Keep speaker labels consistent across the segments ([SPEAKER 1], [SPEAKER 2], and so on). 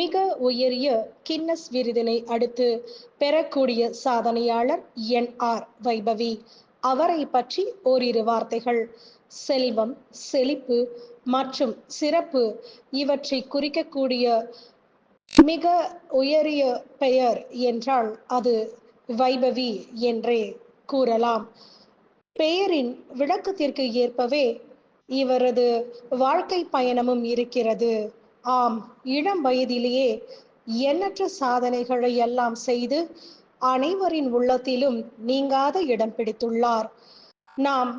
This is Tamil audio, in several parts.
[SPEAKER 1] மிக உயரிய கின்னஸ் விருதினை அடுத்து பெறக்கூடிய சாதனையாளர் என் ஆர் வைபவி. அவரை பற்றி ஓரிரு வார்த்தைகள். செல்வம் செழிப்பு மற்றும் சிறப்பு இவற்றை குறிக்கக்கூடிய மிக உயரிய பெயர் என்றால் அது வைபவி என்றே கூறலாம். பெயரின் விளக்கத்திற்கு ஏற்பவே இவரது வாழ்க்கை பயணமும் இருக்கிறது. ஆம் இளம் வயதிலேயே எண்ணற்ற சாதனைகளை எல்லாம் செய்து அனைவரின் உள்ளத்திலும் நீங்காத இடம் பிடித்துள்ளார். நாம்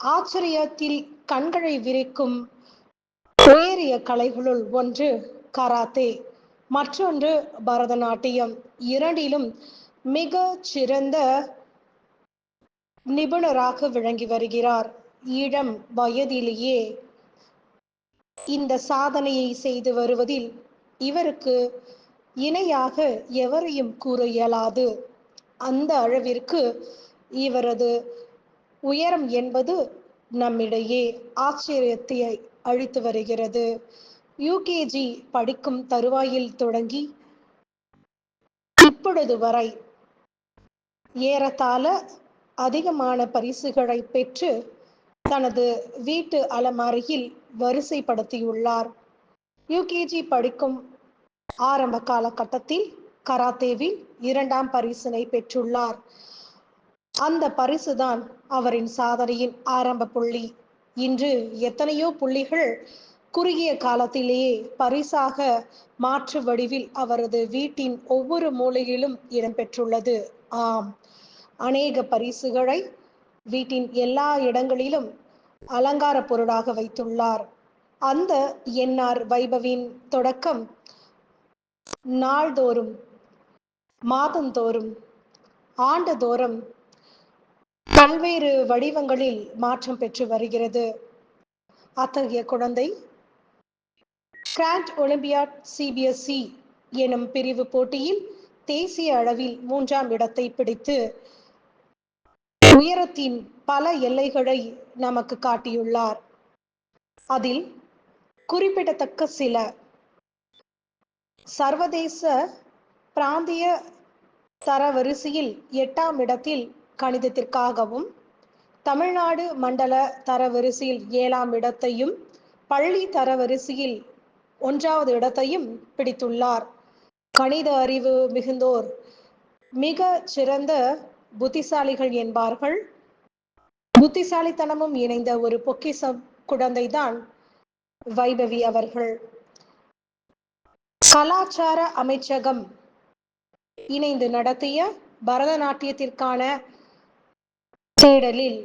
[SPEAKER 1] ஆச்சரியத்தில் கண்களை விரிக்கும் உயரிய கலைகளுள் ஒன்று கராத்தே மற்றொன்று பரதநாட்டியம். இரண்டிலும் மிக சிறந்த நிபுணராக விளங்கி வருகிறார். இளம் வயதிலேயே இந்த சாதனையை செய்து வருவதில் இவருக்கு இணையாக எவரையும் கூற இயலாது. அந்த அளவிற்கு இவரது உயரம் என்பது நம்மிடையே ஆச்சரியத்தை அளித்து வருகிறது. யூகேஜி படிக்கும் தருவாயில் தொடங்கி இப்பொழுது வரை ஏறத்தாழ அதிகமான பரிசுகளை பெற்று தனது வீட்டு அலமாரியில் வரிசைப்படுத்தியுள்ளார். யுகேஜி படிக்கும் ஆரம்ப காலகட்டத்தில் கராத்தேவில் இரண்டாம் பரிசினை பெற்றுள்ளார். அந்த பரிசுதான் அவரின் சாதனையின் ஆரம்ப புள்ளி. இன்று எத்தனையோ புள்ளிகள் குறுகிய காலத்திலேயே பரிசாக மாற்று வடிவில் அவரது வீட்டின் ஒவ்வொரு மூலையிலும் இடம்பெற்றுள்ளது ஆம் அநேக பரிசுகளை வீட்டின் எல்லா இடங்களிலும் அலங்கார பொருளாக வைத்துள்ளார். அந்த என்ஆர் வைபவின் தொடக்கம் நாள்தோறும் மாதந்தோறும் ஆண்டுதோறும் பல்வேறு வடிவங்களில் மாற்றம் பெற்று வருகிறது. அத்தகைய குழந்தை கிராண்ட் ஒலிம்பியாட் சிபிஎஸ்இ எனும் பிரிவு போட்டியில் தேசிய அளவில் மூன்றாம் இடத்தை பிடித்து உயரத்தின் பல எல்லைகளை நமக்கு காட்டியுள்ளார். அதில் குறிப்பிடத்தக்க சில சர்வதேச பிராந்திய தரவரிசையில் எட்டாம் இடத்தில் கணிதத்திற்காகவும் தமிழ்நாடு மண்டல தரவரிசையில் ஏழாம் இடத்தையும் பள்ளி தரவரிசையில் ஒன்றாவது இடத்தையும் பிடித்துள்ளார். கணித அறிவு மிகுந்தோர் மிக சிறந்த புத்திசாலிகள் என்பார்கள். புத்திசாலித்தனமும் இணைந்த ஒரு பொக்கிசம் குழந்தைதான் வைபவி அவர்கள். கலாச்சார அமைச்சகம் இணைந்து நடத்திய பரதநாட்டியத்திற்கான தேடலில்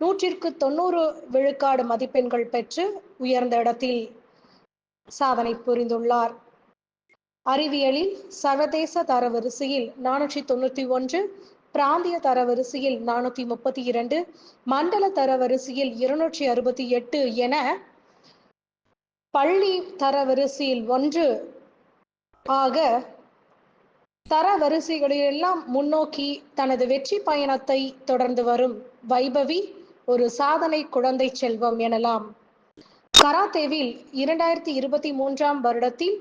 [SPEAKER 1] நூற்றிற்கு தொண்ணூறு விழுக்காடு மதிப்பெண்கள் பெற்று உயர்ந்த இடத்தில் சாதனை புரிந்துள்ளார். அறிவியலில் சர்வதேச தரவரிசையில் நானூற்றி தொண்ணூற்றி ஒன்று பிராந்திய தரவரிசையில் நானூத்தி முப்பத்தி இரண்டு மண்டல தரவரிசையில் இருநூற்றி அறுபத்தி எட்டு என பள்ளி தரவரிசையில் ஒன்று ஆக தரவரிசைகளிலெல்லாம் முன்னோக்கி தனது வெற்றி பயணத்தை தொடர்ந்து வரும் வைபவி ஒரு சாதனை குழந்தை செல்வம் எனலாம். கராத்தேவில் இரண்டாயிரத்தி இருபத்தி மூன்றாம் வருடத்தில்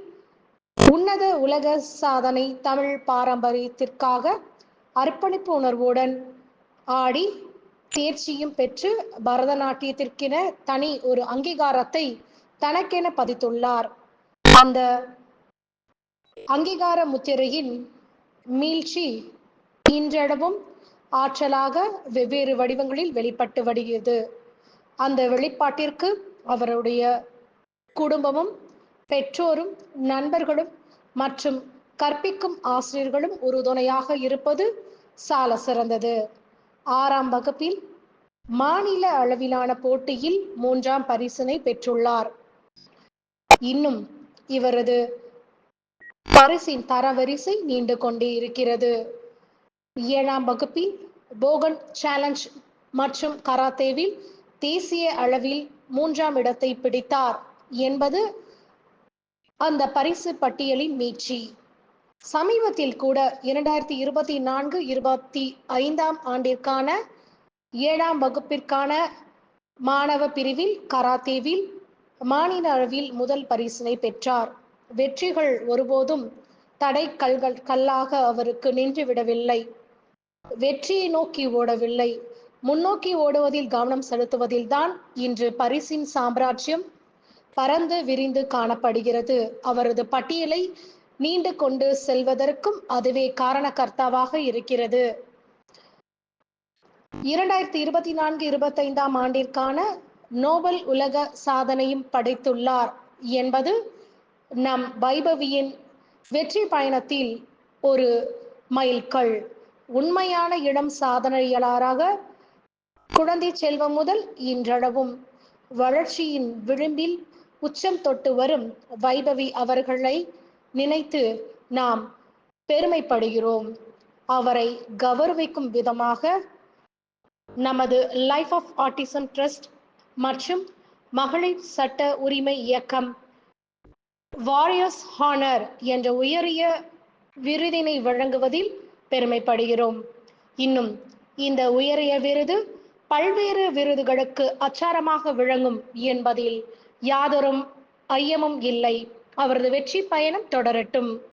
[SPEAKER 1] உன்னத உலக சாதனை தமிழ் பாரம்பரியத்திற்காக அர்ப்பணிப்பு உணர்வுடன் ஆடி தேர்ச்சியும் பெற்று பரதநாட்டியத்திற்கென தனி ஒரு அங்கீகாரத்தை தனக்கென பதித்துள்ளார். அந்த அங்கீகார முத்திரையின் மீழ்ச்சி இன்றளவும் ஆற்றலாக வெவ்வேறு வடிவங்களில் வெளிப்பட்டு வருகிறது. அந்த வெளிப்பாட்டிற்கு அவருடைய குடும்பமும் பெற்றோரும் நண்பர்களும் மற்றும் கற்பிக்கும் ஆசிரியர்களும் உறுதுணையாக இருப்பது சால சிறந்தது. ஆறாம் வகுப்பில் மாநில அளவிலான போட்டியில் மூன்றாம் பரிசினை பெற்றுள்ளார். இன்னும் இவரது பரிசின் தரவரிசை நீண்டு கொண்டே இருக்கிறது ஏழாம் வகுப்பில் போகன் சேலஞ்ச் மற்றும் கராத்தேவில் தேசிய அளவில் மூன்றாம் இடத்தை பிடித்தார் என்பது அந்த பரிசு பட்டியலின் மீட்சி சமீபத்தில் கூட இரண்டாயிரத்தி இருபத்தி நான்கு இருபத்தி ஐந்தாம் ஆண்டிற்கான ஏழாம் வகுப்பிற்கான மாணவ பிரிவில் கராத்தேவில் மாநில அளவில் முதல் பரிசினை பெற்றார். வெற்றிகள் ஒருபோதும் தடை கல்கள் கல்லாக அவருக்கு நின்றுவிடவில்லை வெற்றியை நோக்கி ஓடவில்லை. முன்னோக்கி ஓடுவதில் கவனம் செலுத்துவதில் தான் இன்று பரிசின் சாம்ராஜ்யம் பறந்து விரிந்து காணப்படுகிறது. அவரது பட்டியலை நீண்டு கொண்டு செல்வதற்கும் அதுவே காரணகர்த்தாவாக இருக்கிறது. இரண்டாயிரத்தி இருபத்தி நான்கு இருபத்தைந்தாம் ஆண்டிற்கான நோபல் உலக சாதனையும் படைத்துள்ளார் என்பது நம் வைபவியின் வெற்றி பயணத்தில் ஒரு மைல்கல். உண்மையான இளம் சாதனையாளராக குழந்தை செல்வம் முதல் இன்றளவும் வளர்ச்சியின் விளிம்பில் உச்சம் தொட்டு வரும் வைபவி அவர்களை நினைத்து நாம் பெருமைப்படுகிறோம். அவரை கௌரவிக்கும் விதமாக நமது லைஃப் ஆஃப் ஆட்டிசம் ட்ரஸ்ட் மற்றும் மகளிர் சட்ட உரிமை இயக்கம் வாரியர்ஸ் ஹானர் என்ற உயரிய விருதினை வழங்குவதில் பெருமைப்படுகிறோம். இன்னும் இந்த உயரிய விருது பல்வேறு விருதுகளுக்கு அச்சாரமாக விளங்கும் என்பதில் யாதொரும் ஐயமும் இல்லை. அவரது வெற்றி பயணம் தொடரட்டும்.